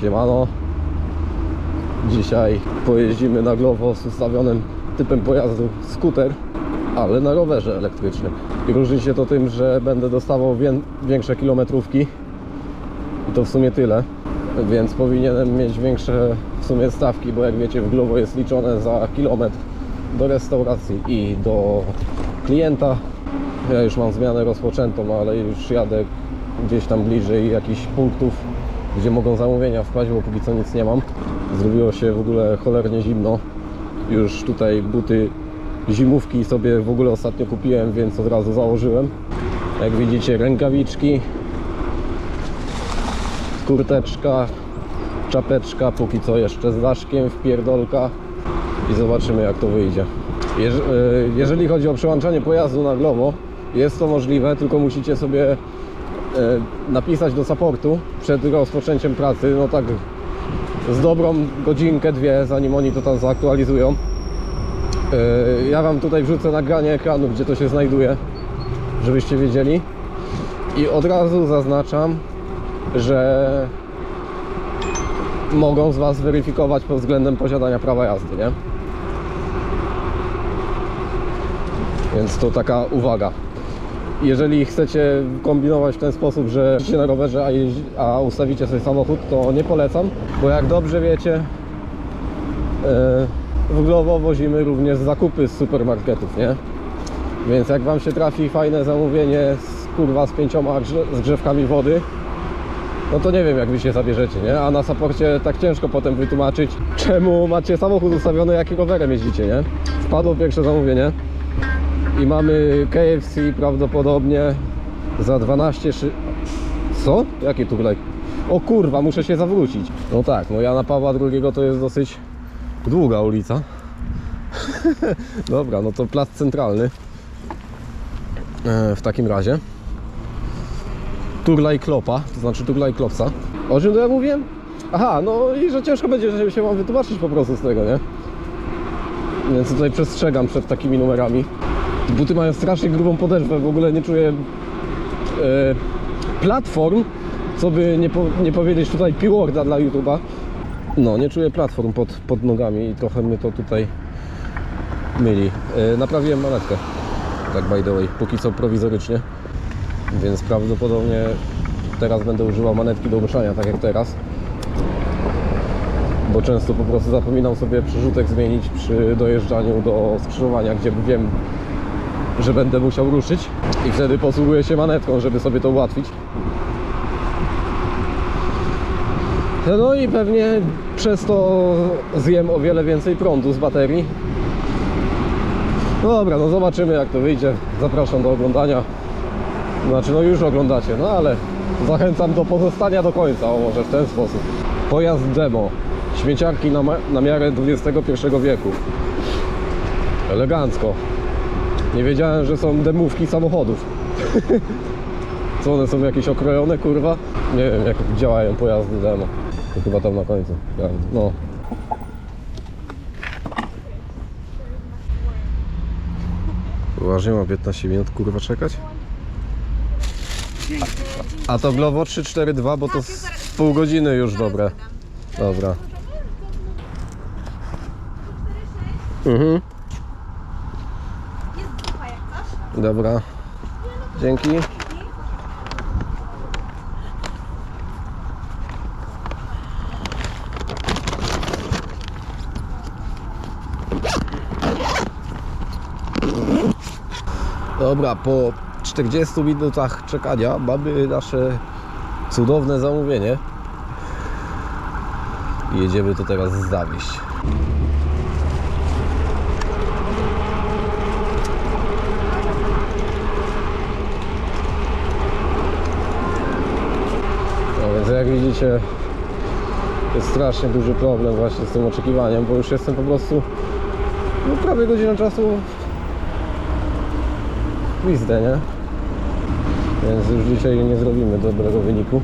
Siemano. Dzisiaj pojeździmy na Glovo z ustawionym typem pojazdu skuter, ale na rowerze elektrycznym. I różni się to tym, że będę dostawał wię- większe kilometrówki i to w sumie tyle, więc powinienem mieć większe w sumie stawki, bo jak wiecie w Glovo jest liczone za kilometr do restauracji i do klienta. Ja już mam zmianę rozpoczętą, ale już jadę gdzieś tam bliżej jakichś punktów, gdzie mogą zamówienia wpaść, bo póki co nic nie mam. Zrobiło się w ogóle cholernie zimno. Już tutaj buty zimówki sobie w ogóle ostatnio kupiłem, więc od razu założyłem. Jak widzicie rękawiczki, kurteczka, czapeczka, póki co jeszcze z daszkiem, wpierdolka i zobaczymy jak to wyjdzie. E, jeżeli chodzi o przełączanie pojazdu na Glovo, jest to możliwe, tylko musicie sobie napisać do supportu przed rozpoczęciem pracy, no tak z dobrą godzinkę, dwie, zanim oni to tam zaktualizują. E, Ja Wam tutaj wrzucę nagranie ekranu, gdzie to się znajduje, żebyście wiedzieli. I od razu zaznaczam, że mogą z Was weryfikować pod względem posiadania prawa jazdy, nie? Więc to taka uwaga. Jeżeli chcecie kombinować w ten sposób, że jeździcie na rowerze, a, jeździ, a ustawicie sobie samochód, to nie polecam, bo jak dobrze wiecie, e, w Glovo wozimy również zakupy z supermarketów, nie? Więc jak Wam się trafi fajne zamówienie z, kurwa z pięcioma grze- zgrzewkami wody, no to nie wiem jak wy się zabierzecie, nie? A na saporcie tak ciężko potem wytłumaczyć, czemu macie samochód ustawiony, jakim rowerem jeździcie, nie? Wpadło pierwsze zamówienie i mamy KFC prawdopodobnie za 12 szy... Co? Jaki turlaj? O kurwa, muszę się zawrócić. No tak, no Jana Pawła II to jest dosyć długa ulica. Dobra, no to plac centralny. E, w takim razie. Turlaj Klopa, to znaczy Turlaj Klopsa. O czym to ja mówiłem? Aha, no i że ciężko będzie żeby się wam wytłumaczyć po prostu z tego, nie? Więc tutaj przestrzegam przed takimi numerami. Buty mają strasznie grubą podeszwę, w ogóle nie czuję e, platform, co by nie, po, nie powiedzieć tutaj piworda dla YouTube'a. No, nie czuję platform pod, pod nogami i trochę mnie to tutaj myli. E, naprawiłem manetkę, tak by the way, póki co prowizorycznie, więc prawdopodobnie teraz będę używał manetki do ruszania, tak jak teraz. Bo często po prostu zapominam sobie przerzutek zmienić przy dojeżdżaniu do skrzyżowania, gdzie wiem, że będę musiał ruszyć i wtedy posługuję się manetką, żeby sobie to ułatwić. No i pewnie przez to zjem o wiele więcej prądu z baterii. No dobra, no zobaczymy jak to wyjdzie. Zapraszam do oglądania. Znaczy no już oglądacie, no ale zachęcam do pozostania do końca, o może w ten sposób. Pojazd demo. Śmieciarki na, na miarę XXI wieku. Elegancko. Nie wiedziałem, że są demówki samochodów. Co one są jakieś okrojone, kurwa? Nie wiem, jak działają pojazdy demo. To chyba tam na końcu. No. Uważnie, ma 15 minut, kurwa, czekać. A to Glovo 342, bo to z pół godziny już dobre. Dobra. Mhm. Jest dupa jak coś? Dobra. Dzięki. Dobra, po 40 minutach czekania mamy nasze cudowne zamówienie. Jedziemy to teraz zawieźć. No więc jak widzicie jest strasznie duży problem właśnie z tym oczekiwaniem, bo już jestem po prostu no prawie godzinę czasu w pizdę, nie? Więc już dzisiaj nie zrobimy dobrego wyniku.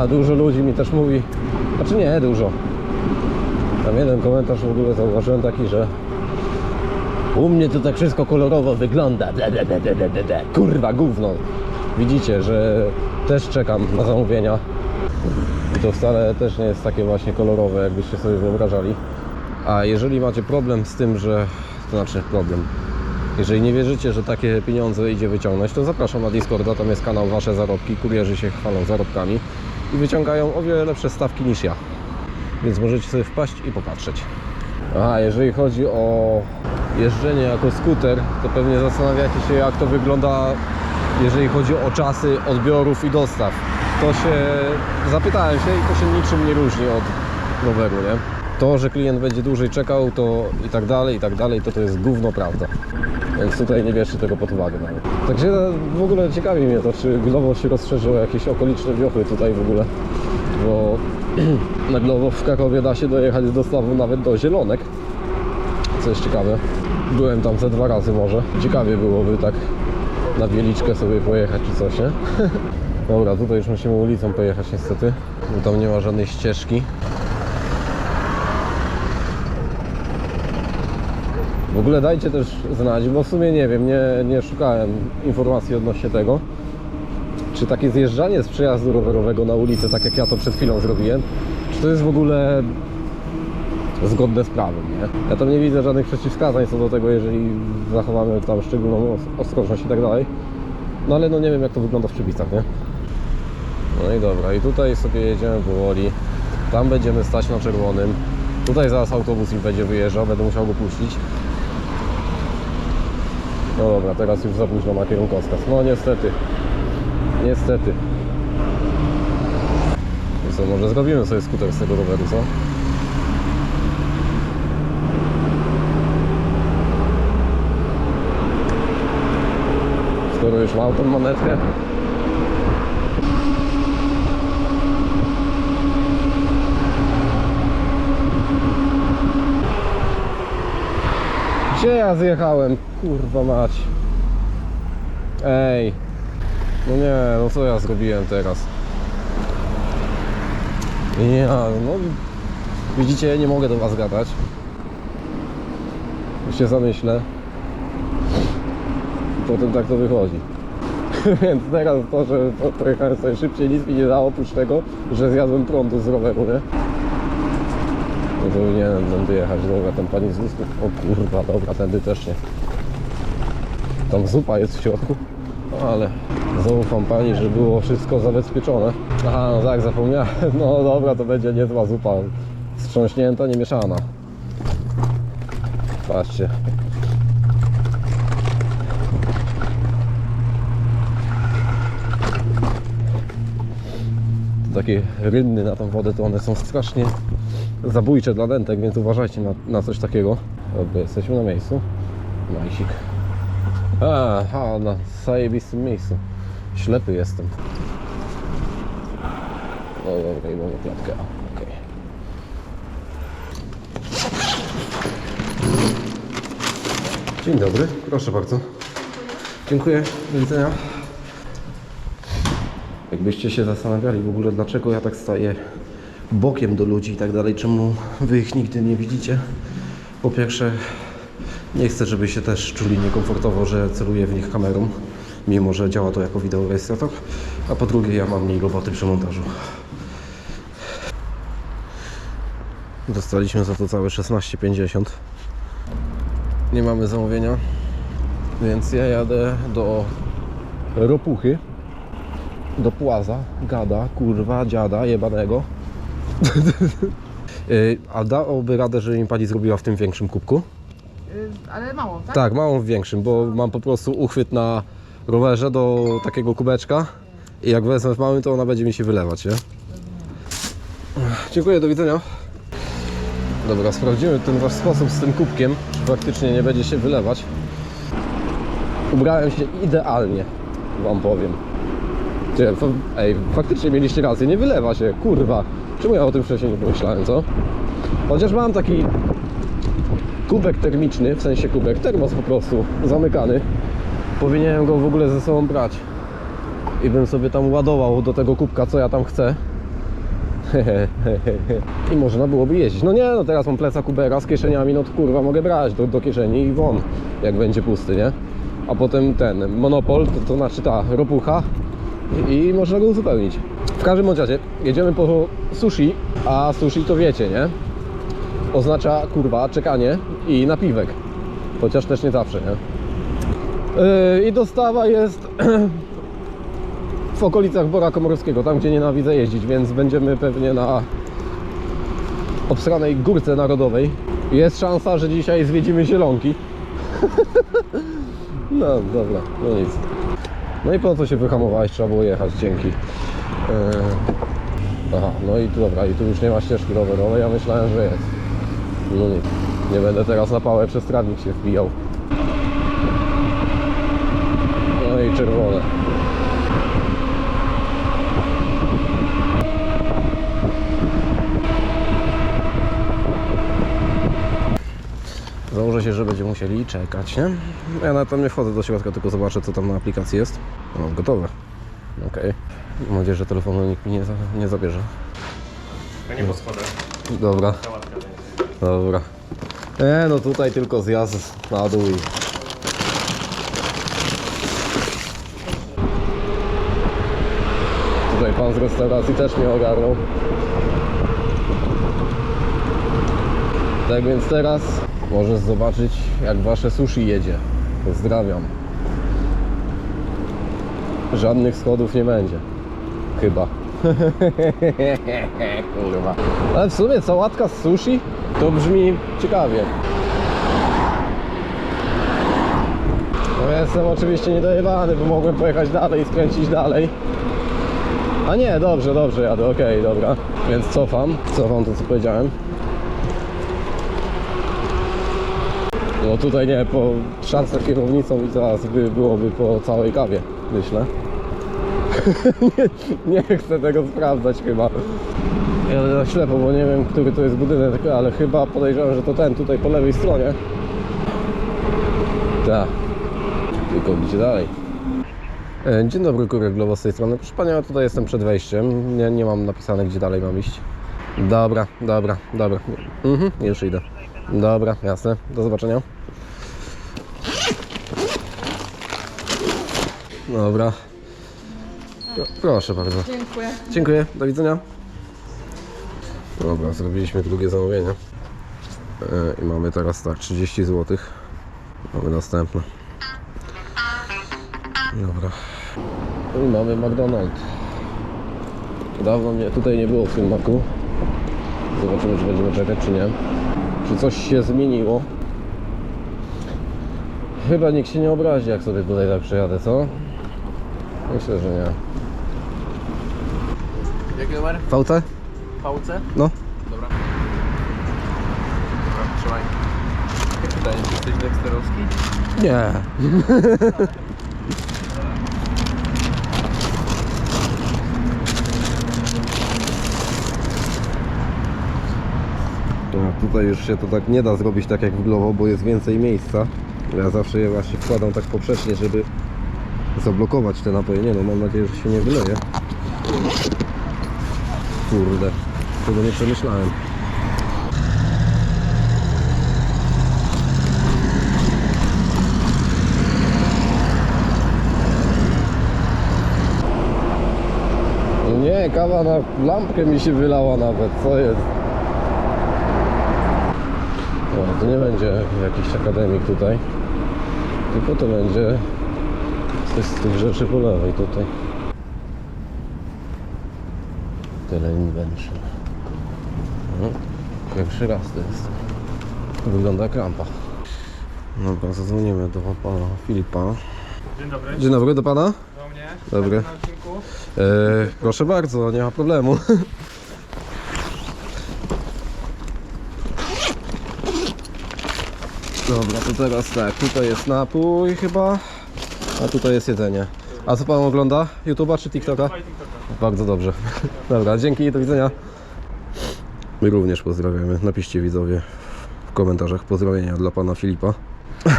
A dużo ludzi mi też mówi, znaczy nie dużo. Tam jeden komentarz w ogóle zauważyłem taki, że u mnie to tak wszystko kolorowo wygląda. Kurwa, gówno. Widzicie, że też czekam na zamówienia. I to wcale też nie jest takie właśnie kolorowe, jakbyście sobie wyobrażali. A jeżeli macie problem z tym, że... To znaczy problem. Jeżeli nie wierzycie, że takie pieniądze idzie wyciągnąć, to zapraszam na Discorda, tam jest kanał Wasze Zarobki. Kurierzy się chwalą zarobkami i wyciągają o wiele lepsze stawki niż ja. Więc możecie sobie wpaść i popatrzeć. A jeżeli chodzi o jeżdżenie jako skuter, to pewnie zastanawiacie się jak to wygląda, jeżeli chodzi o czasy odbiorów i dostaw. To się zapytałem się i to się niczym nie różni od roweru, nie? To, że klient będzie dłużej czekał, to i tak dalej, i tak dalej, to to jest gówno prawda. Więc tutaj nie bierzcie tego pod uwagę nawet. Także w ogóle ciekawi mnie to, czy Glovo się rozszerzyło jakieś okoliczne wiochy tutaj w ogóle. Bo na Glovo w Krakowie da się dojechać z dostawą nawet do Zielonek. Co jest ciekawe. Byłem tam ze dwa razy może. Ciekawie byłoby tak na Wieliczkę sobie pojechać czy coś, nie? Dobra, tutaj już musimy ulicą pojechać niestety. Bo tam nie ma żadnej ścieżki. W ogóle dajcie też znać, bo w sumie nie wiem, nie, nie szukałem informacji odnośnie tego, czy takie zjeżdżanie z przejazdu rowerowego na ulicę, tak jak ja to przed chwilą zrobiłem, czy to jest w ogóle zgodne z prawem, nie? Ja tam nie widzę żadnych przeciwwskazań co do tego, jeżeli zachowamy tam szczególną os- ostrożność i tak dalej. No ale no nie wiem jak to wygląda w przepisach, nie? No i dobra, i tutaj sobie jedziemy powoli. Tam będziemy stać na czerwonym. Tutaj zaraz autobus im będzie wyjeżdżał, będę musiał go puścić. No dobra, teraz już za późno na kierunkowskaz. No niestety. Niestety. I co, może zrobimy sobie skuter z tego roweru, co? Już mam tą monetkę. Gdzie ja zjechałem? Kurwa mać. Ej. No nie, no co ja zrobiłem teraz? Ja, no widzicie, nie mogę do was gadać. Już się zamyślę. Potem tak to wychodzi. Więc teraz to, że po- pojechałem sobie szybciej, nic mi nie dało oprócz tego, że zjadłem prądu z roweru, nie? No to będę jechać, dobra, tam pani z ustów. O kurwa, dobra, tędy też nie. Tam zupa jest w środku, No, ale zaufam pani, że było wszystko zabezpieczone. Aha, no tak, zapomniałem. No dobra, to będzie niezła zupa. Wstrząśnięta, nie mieszana. Patrzcie. Takie rynny na tą wodę, to one są strasznie zabójcze dla dentek, więc uważajcie na, na coś takiego. Dobra, jesteśmy na miejscu. Majsik. A, a, na zajebistym miejscu. Ślepy jestem. No dobra, i mamy klatkę. Okej. Dzień dobry, proszę bardzo. Dziękuję, do widzenia. Jakbyście się zastanawiali w ogóle, dlaczego ja tak staję bokiem do ludzi i tak dalej, czemu wy ich nigdy nie widzicie. Po pierwsze, nie chcę, żeby się też czuli niekomfortowo, że celuję w nich kamerą, mimo że działa to jako wideorejestrator. A po drugie, ja mam mniej roboty przy montażu. Dostaliśmy za to całe 16,50. Nie mamy zamówienia, więc ja jadę do Ropuchy, do Płaza, gada, kurwa, dziada, jebanego. Y, A dałoby radę, żeby mi pani zrobiła w tym większym kubku? Y, ale mało, tak? Tak, małą w większym, bo mam po prostu uchwyt na rowerze do takiego kubeczka i jak wezmę w małym, to ona będzie mi się wylewać, nie? Dziękuję, do widzenia. Dobra, sprawdzimy ten wasz sposób z tym kubkiem, czy faktycznie nie będzie się wylewać. Ubrałem się idealnie, wam powiem. Ej, faktycznie mieliście rację, nie wylewa się, kurwa. Czemu ja o tym wcześniej nie pomyślałem, co? Chociaż mam taki kubek termiczny, w sensie kubek, termos po prostu, zamykany. Powinienem go w ogóle ze sobą brać. I bym sobie tam ładował do tego kubka, co ja tam chcę. I można byłoby jeździć. No nie, no teraz mam pleca kubera z kieszeniami, no to kurwa mogę brać do, do kieszeni i won, jak będzie pusty, nie? A potem ten monopol, to, to znaczy ta ropucha i, można go uzupełnić. W każdym bądź razie, jedziemy po sushi, a sushi to wiecie, nie? Oznacza, kurwa, czekanie i napiwek. Chociaż też nie zawsze, nie? Yy, I dostawa jest w okolicach Bora Komorowskiego, tam gdzie nienawidzę jeździć, więc będziemy pewnie na obsranej górce narodowej. Jest szansa, że dzisiaj zwiedzimy Zielonki. no dobra, no nic. No i po co się wyhamowałeś? Trzeba było jechać, dzięki. Yy, Aha, no i tu dobra, i tu już nie ma ścieżki rowerowej, ja myślałem, że jest. No nic. Nie będę teraz na pałę przez trawnik się wbijał. No i czerwone. Założę się, że będziemy musieli czekać, nie? Ja na tam nie wchodzę do środka, tylko zobaczę, co tam na aplikacji jest. No, gotowe. Okej. Mam nadzieję, że telefonu nikt mi nie, za, nie zabierze. Ja nie po schodach. Dobra, dobra. E, no tutaj tylko zjazd na dół i... Tutaj pan z restauracji też mnie ogarnął. Tak więc teraz możesz zobaczyć jak wasze sushi jedzie. Pozdrawiam. Żadnych schodów nie będzie. Chyba. Kurwa. Ale w sumie sałatka z sushi to brzmi ciekawie. No jestem oczywiście niedojebany, bo mogłem pojechać dalej i skręcić dalej. A nie, dobrze, dobrze jadę, okej, dobra. Więc cofam, cofam to co powiedziałem. No tutaj nie, po szance kierownicą i teraz by, byłoby po całej kawie, myślę. nie, nie chcę tego sprawdzać chyba. Jadę na ślepo, bo nie wiem, który to jest budynek, ale chyba podejrzewam, że to ten tutaj po lewej stronie. Tak. Tylko gdzie dalej? E, Dzień dobry, Kurek Globo z tej strony. Proszę Panią, ja tutaj jestem przed wejściem. Nie, nie mam napisane, gdzie dalej mam iść. Dobra, dobra, dobra. Mhm, już idę. Dobra, jasne. Do zobaczenia. Dobra. Pro- Proszę bardzo. Dziękuję. Dziękuję, do widzenia. Dobra, zrobiliśmy drugie zamówienie. E, I mamy teraz tak, 30 zł. Mamy następne. Dobra. I mamy McDonald's. Dawno mnie tutaj nie było w tym maku. Zobaczymy, czy będziemy czekać, czy nie. Czy coś się zmieniło. Chyba nikt się nie obrazi, jak sobie tutaj tak przejadę, co? Myślę, że nie. Jaki numer? VT? VC? No. Dobra. Dobra, trzymaj. Pytanie, czy jesteś deksterowski? Nie. A tutaj już się to tak nie da zrobić tak jak w Glovo, bo jest więcej miejsca. Ja zawsze je właśnie wkładam tak poprzecznie, żeby zablokować te napoje. Nie no, mam nadzieję, że się nie wyleje. Kurde, tego nie przemyślałem. Nie, kawa na lampkę mi się wylała nawet, co jest? No, to nie będzie jakiś akademik tutaj, tylko to będzie coś z tych rzeczy po lewej tutaj. Tyle invention. No, pierwszy raz to jest. Wygląda jak rampa. Dobra, zadzwonimy do pana Filipa. Dzień dobry. Dzień dobry, do pana? Do mnie. Dobry. Na odcinku. E, proszę bardzo, nie ma problemu. Dobra, to teraz tak, tutaj jest napój chyba, a tutaj jest jedzenie. A co pan ogląda? YouTube'a czy TikToka? Bardzo dobrze. Dobra, dzięki, do widzenia. My również pozdrawiamy. Napiszcie widzowie w komentarzach pozdrowienia dla pana Filipa.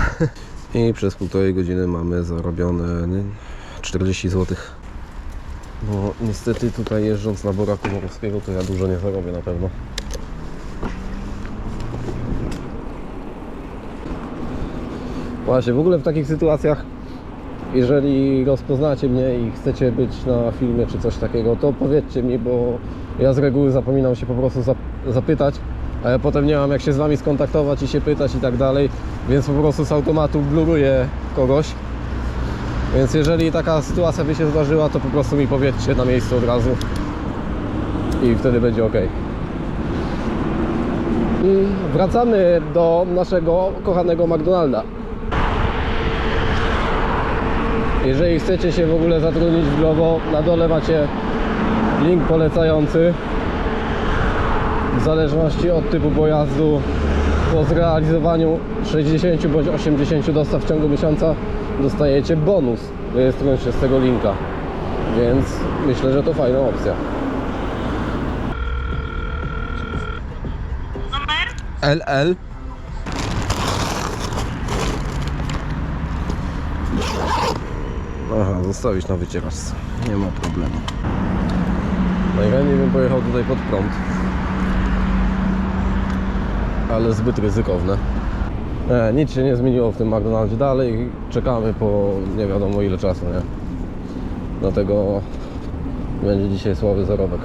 I przez półtorej godziny mamy zarobione nie, 40 zł. Bo niestety tutaj jeżdżąc na Bora Komorowskiego to ja dużo nie zarobię na pewno. Właśnie, w ogóle w takich sytuacjach jeżeli rozpoznacie mnie i chcecie być na filmie czy coś takiego, to powiedzcie mi, bo ja z reguły zapominam się po prostu zap- zapytać, a ja potem nie mam jak się z Wami skontaktować i się pytać i tak dalej, więc po prostu z automatu bluruję kogoś. Więc jeżeli taka sytuacja by się zdarzyła, to po prostu mi powiedzcie na miejscu od razu i wtedy będzie ok. Wracamy do naszego kochanego McDonalda. Jeżeli chcecie się w ogóle zatrudnić w Glovo, na dole macie link polecający. W zależności od typu pojazdu, po zrealizowaniu 60 bądź 80 dostaw w ciągu miesiąca dostajecie bonus, rejestrując się z tego linka. Więc myślę, że to fajna opcja. LL. Aha, zostawić na wycieraczce. Nie ma problemu. Najchętniej bym pojechał tutaj pod prąd. Ale zbyt ryzykowne. Nie, nic się nie zmieniło w tym McDonaldzie. Dalej czekamy po nie wiadomo ile czasu, nie? Dlatego będzie dzisiaj słaby zarobek.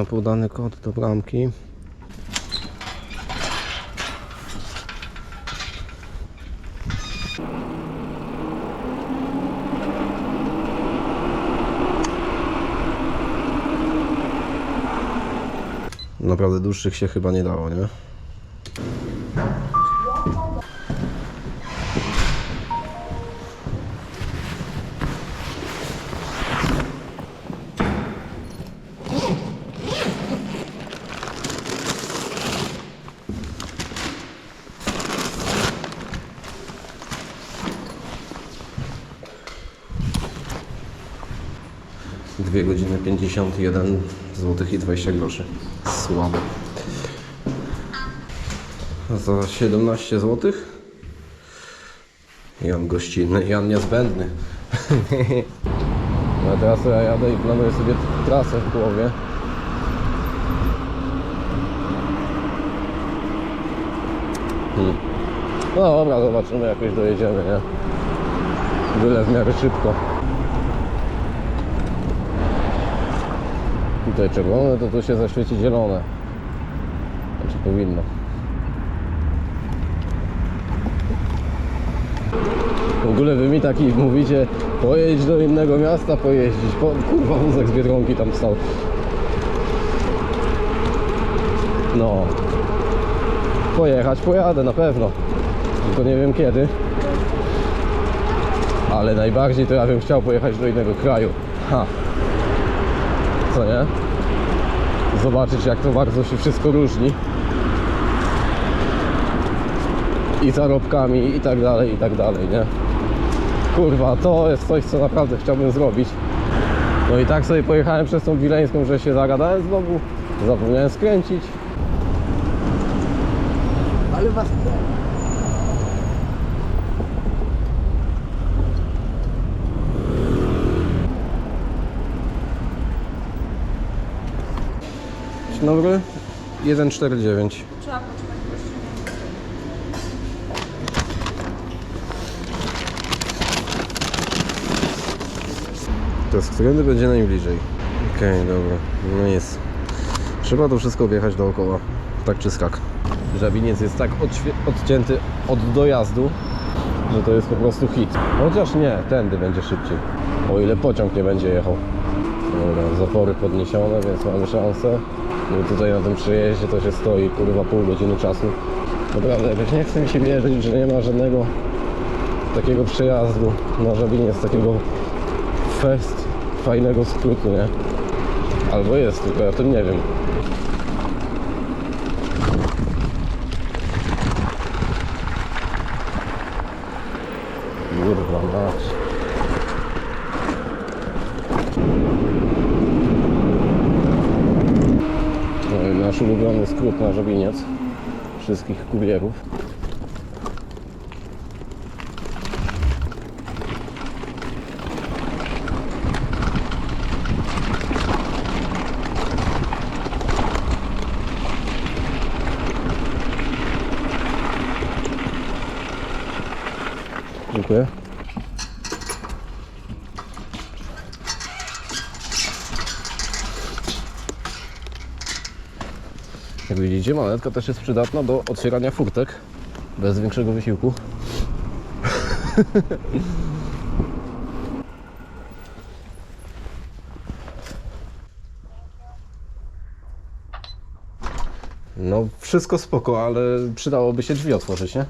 Dobra, tutaj mam podany kod do bramki. Naprawdę dłuższych się chyba nie dało, nie? Dwie godziny 51 zł i 20 groszy. Słabo. Za 17 zł? Jan gościnny, Jan niezbędny. No teraz ja jadę i planuję sobie trasę w głowie. Hmm. No dobra, zobaczymy jakoś dojedziemy, nie? Byle w miarę szybko. Tutaj czerwone, to tu się zaświeci zielone. Znaczy powinno. W ogóle wy mi taki mówicie, pojedź do innego miasta, pojeździć. Po, kurwa, wózek z Biedronki tam stał. No. Pojechać, pojadę na pewno. Tylko nie wiem kiedy. Ale najbardziej to ja bym chciał pojechać do innego kraju. Ha. Co nie? Zobaczyć jak to bardzo się wszystko różni. I zarobkami i tak dalej, i tak dalej, nie? Kurwa, to jest coś, co naprawdę chciałbym zrobić. No i tak sobie pojechałem przez tą Wileńską, że się zagadałem znowu. Zapomniałem skręcić. Ale was Dobry. 149. trzeba poczekać. To z którędy będzie najbliżej? Okej, dobra. No jest. Trzeba to wszystko objechać dookoła. Tak czy skak. Żabiniec jest tak odcięty od dojazdu, że to jest po prostu hit. Chociaż nie, tędy będzie szybciej. O ile pociąg nie będzie jechał. Dobra, zapory podniesione, więc mamy szansę. No tutaj na tym przejeździe to się stoi kurwa pół godziny czasu. Naprawdę, jakoś nie chce mi się wierzyć, że nie ma żadnego takiego przejazdu na Żabiniec, takiego fest fajnego skrótu, nie? Albo jest, tylko ja to nie wiem. Kurwa mać. No ulubiony skrót na Żabiniec. Wszystkich kurierów. Dziękuję. Jak widzicie, maletka też jest przydatna do otwierania furtek bez większego wysiłku. No, wszystko spoko, ale przydałoby się drzwi otworzyć, nie?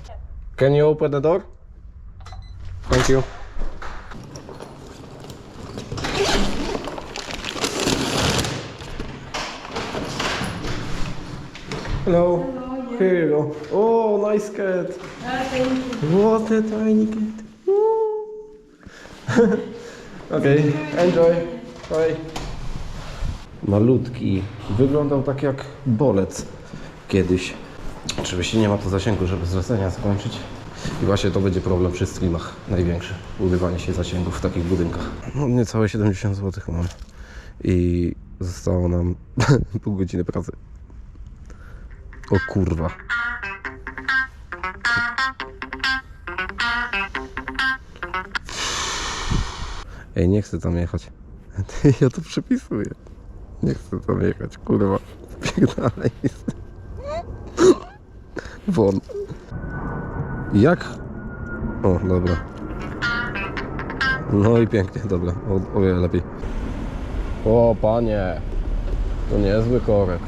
Can you open the door? Thank you. Hello. Here you go. Oh, nice cat. What a tiny cat. okay, enjoy. Bye. Malutki. Wyglądał tak jak bolec kiedyś. Oczywiście nie ma to zasięgu, żeby zlecenia skończyć. I właśnie to będzie problem przy streamach największy. Ubywanie się zasięgów w takich budynkach. No, niecałe 70 zł mam. I zostało nam pół godziny pracy. O kurwa. Ej, nie chcę tam jechać. Ja to przypisuję. Nie chcę tam jechać, kurwa. Spierdalaj. Won. Jak? O, dobra. No i pięknie, dobra. O, o wiele lepiej. O, panie. To niezły korek.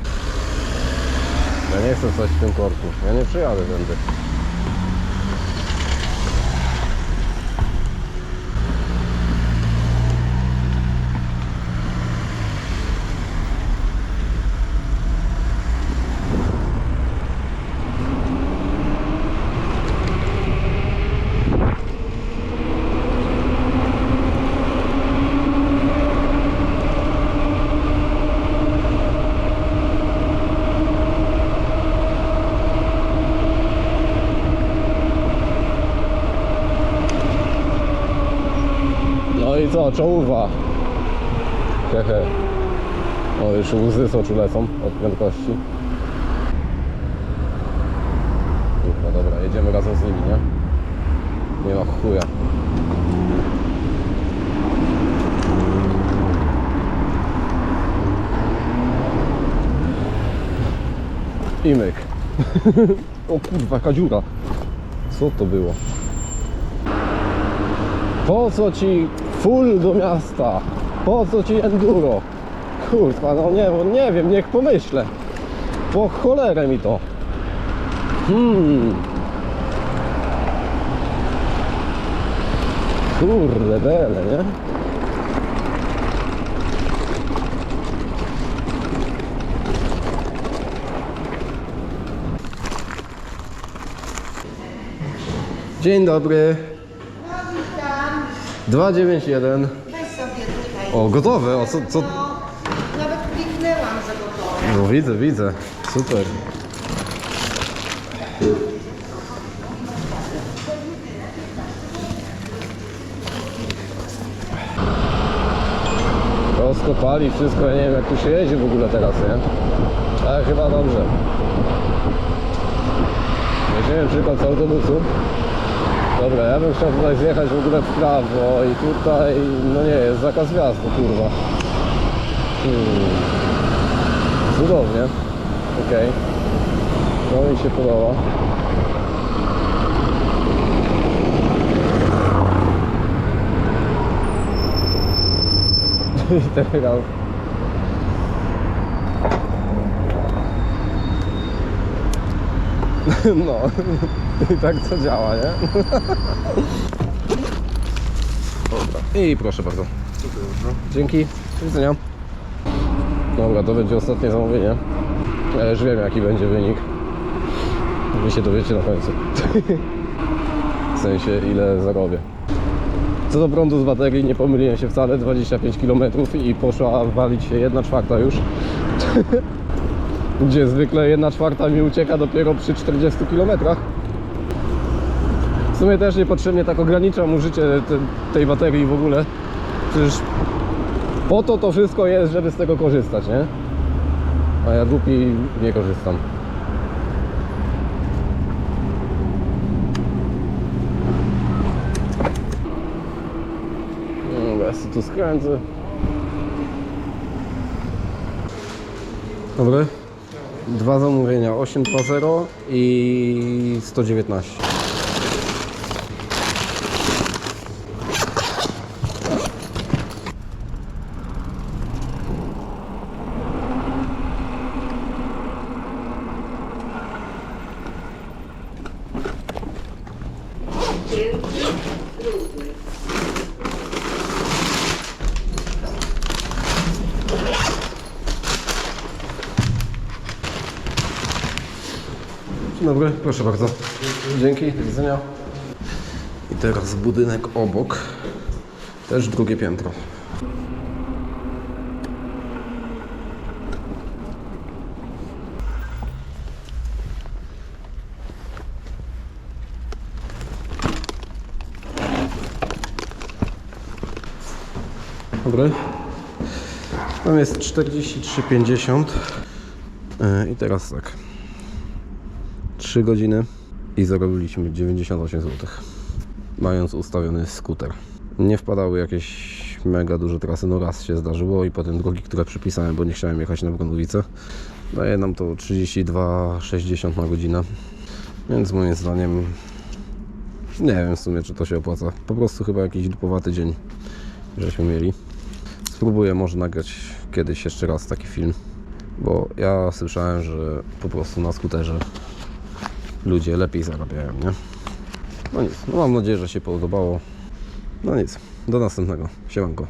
Ja nie chcę coś w tym korku. Ja nie przyjadę tędy. No i co, czołówa. Hehe. O, już łzy z oczu lecą od prędkości. No dobra, jedziemy razem z nimi, nie? Nie ma chuja. I myk. o kurwa, jaka dziura. Co to było? Po co ci full do miasta? Po co ci enduro? Kurwa, no nie, bo nie wiem, niech pomyślę. Po cholerę mi to. Hmm. Kurde, bele, nie? Dzień dobry. 291. Weź sobie tutaj. O, gotowe. O, co, co? No, nawet kliknęłam, że gotowe. No widzę, widzę. Super. Rozkopali wszystko, ja nie wiem jak tu się jeździ w ogóle teraz, nie? Ale chyba dobrze. Weźmiemy przykład z autobusu. Dobra, ja bym chciał tutaj w ogóle w prawo i tutaj, no nie, jest zakaz wjazdu, kurwa. Hmm. Cudownie. Okej. To mi się podoba. I teraz. No. I tak to działa, nie? Dobra. I proszę bardzo. Dzięki. Do widzenia. Dobra, to będzie ostatnie zamówienie. Ja już wiem jaki będzie wynik. Wy się dowiecie na końcu. w sensie ile zarobię. Co do prądu z baterii nie pomyliłem się wcale, 25 km i poszła walić się 1 czwarta już. Gdzie zwykle 1 czwarta mi ucieka dopiero przy 40 km. Sumie też niepotrzebnie tak ograniczam użycie te, tej baterii w ogóle. Przecież po to to wszystko jest, żeby z tego korzystać, nie? A ja głupi nie korzystam. co tu skręcę. Dobry. Dwa zamówienia 820 i 119. Dzień dobry, proszę bardzo. Dzięki, do widzenia. I teraz budynek obok. Też drugie piętro. Dobry. Tam jest 43,50. Yy, I teraz tak. 3 godziny i zarobiliśmy 98 zł. Mając ustawiony skuter. Nie wpadały jakieś mega duże trasy, no raz się zdarzyło i potem drogi, które przypisałem, bo nie chciałem jechać na Brązowice. Daje nam to 32,60 na godzinę. Więc moim zdaniem nie wiem w sumie czy to się opłaca. Po prostu chyba jakiś dupowaty dzień żeśmy mieli. Spróbuję może nagrać kiedyś jeszcze raz taki film. Bo ja słyszałem, że po prostu na skuterze ludzie lepiej zarabiają, nie? No nic, no mam nadzieję, że się podobało. No nic, do następnego. Siemanko.